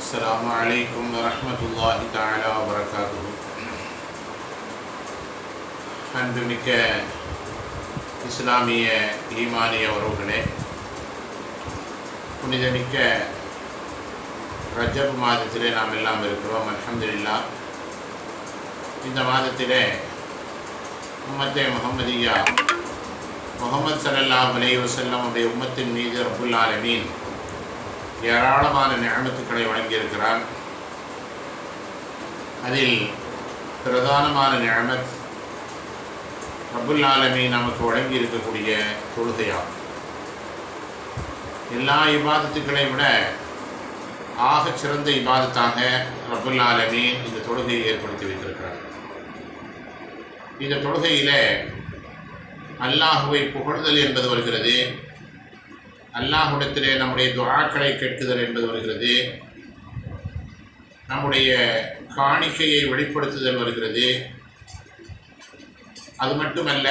السلام عليكم ورحمة الله تعالى وبركاته அன்புமிக்க இஸ்லாமிய ஈமானிய உறவுகளே புனிதமிக்க ரஜப் மாதத்திலே நாம் எல்லாம் இருக்கிறோம் அல்ஹம்துலில்லா இந்த மாதத்திலே உம்மத்தே முகமதியா முகமது சல்லல்லாஹ் அலைஹி வஸல்லம் உடைய உம்மத்தின் மீது ரப்புல் ஆலமீன் ஏராளமான நியமத்துக்களை வழங்கியிருக்கிறான் அதில் பிரதானமான நியமத் ரப்புல் நமக்கு வழங்கி இருக்கக்கூடிய தொழுகையாகும். எல்லா இபாதத்துக்களை விட ஆகச் சிறந்த இபாதத்தாக ரப்புல் இந்த தொழுகையை ஏற்படுத்தி வைத்திருக்கிறார். இந்த தொழுகையில் அல்லாஹுவை புகழ்தல் என்பது வருகிறது. அல்லாஹுடத்திலே நம்முடைய துவாக்களை கேட்குதல் என்பது வருகிறது. நம்முடைய காணிக்கையை வெளிப்படுத்துதல் வருகிறது. அது மட்டுமல்ல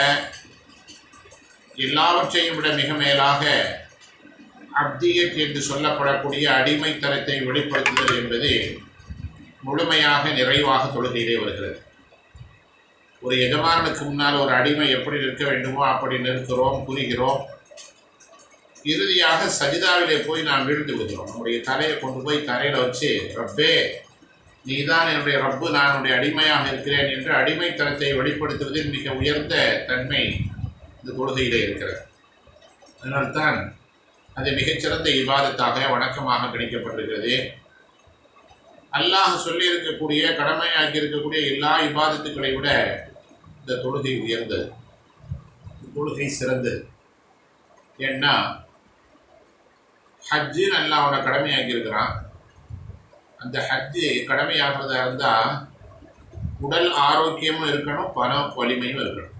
எல்லாவற்றையும் விட மிக மேலாக அப்தியத் என்று சொல்லப்படக்கூடிய அடிமைத்தனத்தை வெளிப்படுத்துதல் என்பது முழுமையாக நிறைவாக தொழுகையிலே வருகிறது. ஒரு எஜமானனுக்கு முன்னால் ஒரு அடிமை எப்படி நிற்க வேண்டுமோ அப்படி நிற்கிறோம் புரிகிறோம். இறுதியாக சஜிதாவிலே போய் நாம் வீழ்ந்து விடுகிறோம். நம்முடைய தலையை கொண்டு போய் தரையில் வச்சு ரப்பே நீதான் என்னுடைய ரப்பு நான் என்னுடைய அடிமையாக இருக்கிறேன் என்று அடிமைத்தனத்தை வெளிப்படுத்துவதில் மிக உயர்ந்த தன்மை இந்த தொழுகையிலே இருக்கிறது. அதனால்தான் அது மிகச்சிறந்த விவாதத்தாக வணக்கமாக கணிக்கப்பட்டிருக்கிறது. அல்லாஹ் சொல்லியிருக்கக்கூடிய கடமையாக கடமையாக்கி இருக்கக்கூடிய எல்லா இபாதத்துக்களை விட இந்த தொழுகை உயர்ந்தது. இந்த தொழுகை சிறந்தது. ஏன்னா ஹஜ்ஜின்னு எல்லாம் அவனை கடமையாக்கியிருக்கிறான். அந்த ஹஜ்ஜு கடமையாகிறதா இருந்தால் உடல் ஆரோக்கியமும் இருக்கணும் பணம் வலிமையும் இருக்கணும்.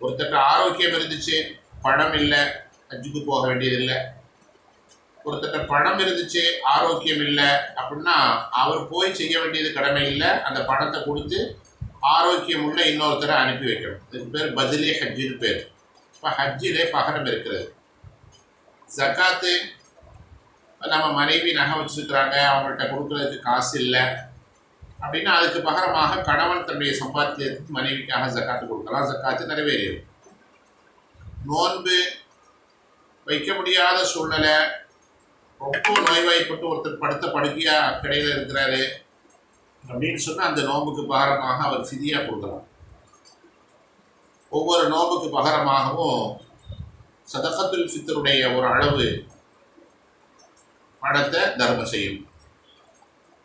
ஒருத்தட்ட ஆரோக்கியம் இருந்துச்சு பணம் இல்லை ஹஜ்ஜுக்கு போக வேண்டியதில்லை. ஒருத்தட்ட பணம் இருந்துச்சு ஆரோக்கியம் இல்லை அப்படின்னா அவர் போய் செய்ய வேண்டியது கடமை இல்லை அந்த பணத்தை கொடுத்து ஆரோக்கியம் உள்ள இன்னொருத்தரை அனுப்பி வைக்கணும். இதுக்கு பேர் பதிலே ஹஜ்ஜின்னு பேர். இப்போ ஹஜ்ஜிலே பகரம் இருக்கிறது. ஜக்காத்து நம்ம மனைவி நகை வச்சுருக்கிறாங்க அவங்கள்ட்ட கொடுக்குறதுக்கு காசு இல்லை அப்படின்னா அதுக்கு பகரமாக கணவன் தன்னுடைய சம்பாத்தியத்துக்கு மனைவிக்காக ஜக்காத்து கொடுக்கலாம். ஜக்காத்து நிறைவேறிடும். நோன்பு வைக்க முடியாத சூழ்நிலை. ரொம்ப நோய்வாய்ப்பட்டு ஒருத்தர் படுத்த படுக்கையாக கடையில் இருக்கிறாரு அப்படின்னு சொன்னால் அந்த நோம்புக்கு பகரமாக அவர் ஃபிதியாக கொடுக்கலாம். ஒவ்வொரு நோம்புக்கு பகரமாகவும் சதகத்துல் ஃபித்தருடைய ஒரு அளவு பணத்தை தர்மம் செய்யும்.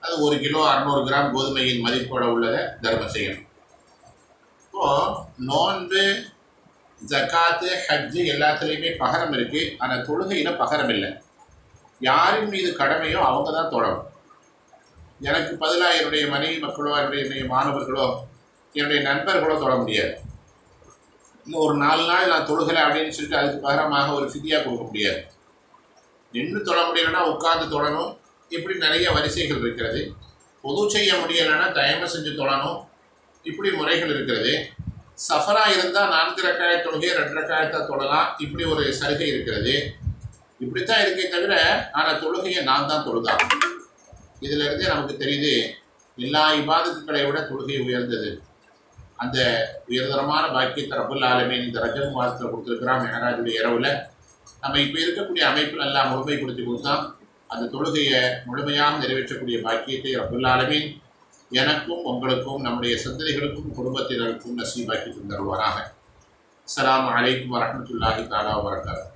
அது ஒரு கிலோ அறநூறு கிராம் கோதுமையின் மதிப்போட உள்ளதை தர்மம் செய்யணும் இப்போ நோன்பு ஜக்காத்து ஹஜ்ஜு எல்லாத்துலேயுமே பகரம் இருக்குது ஆனால் தொழுகையில் பகரம் இல்லை. யாரின் மீது கடமையோ அவங்க தான் தொடரும் எனக்கு பதிலாக என்னுடைய மனைவி மக்களோ என்னுடைய மாணவர்களோ என்னுடைய நண்பர்களோ தொட முடியாது. இல்லை ஒரு நாலு நாள் நான் தொழுகலை அப்படின்னு சொல்லிட்டு அதுக்கு பகரமாக ஒரு ஃபிதியாக கொடுக்க முடியாது. நின்று தொட முடியலைன்னா உட்கார்ந்து தொடணும் இப்படி நிறைய வரிசைகள் இருக்கிறது. பொது செய்ய முடியலைன்னா தயமை செஞ்சு தொடணும் இப்படி முறைகள் இருக்கிறது. சஃபராக இருந்தால் நான்கு ரக்காய தொழுகை ரெண்டு ரக்காயத்தை தொடலாம் இப்படி ஒரு சலுகை இருக்கிறது. இப்படித்தான் இருக்கே தவிர ஆனால் தொழுகையை நான் தான் தொழுதான் இதிலிருந்தே நமக்கு தெரியுது எல்லா இபாதத்துக்களை விட தொழுகை உயர்ந்தது. அந்த உயர்தரமான பாக்கியத்தை ரபுல் ஆலமீன் இந்த ரஜம் மாதத்தில் கொடுத்துருக்கிறான் மெகராஜுடைய இரவில். நம்ம இப்போ இருக்கக்கூடிய அமைப்பில் எல்லாம் முழுமைப்படுத்தி கொடுத்தான் அந்த தொழுகையை முழுமையாக நிறைவேற்றக்கூடிய பாக்கியத்தை ரபுல் ஆலமின் எனக்கும் உங்களுக்கும் நம்முடைய சந்ததிகளுக்கும் குடும்பத்தினருக்கும் நசீபாக்கி தருவாராக. அஸ்ஸலாமு அலைக்கும் வரஹ்மத்துல்லாஹி தாலா வரகாத்து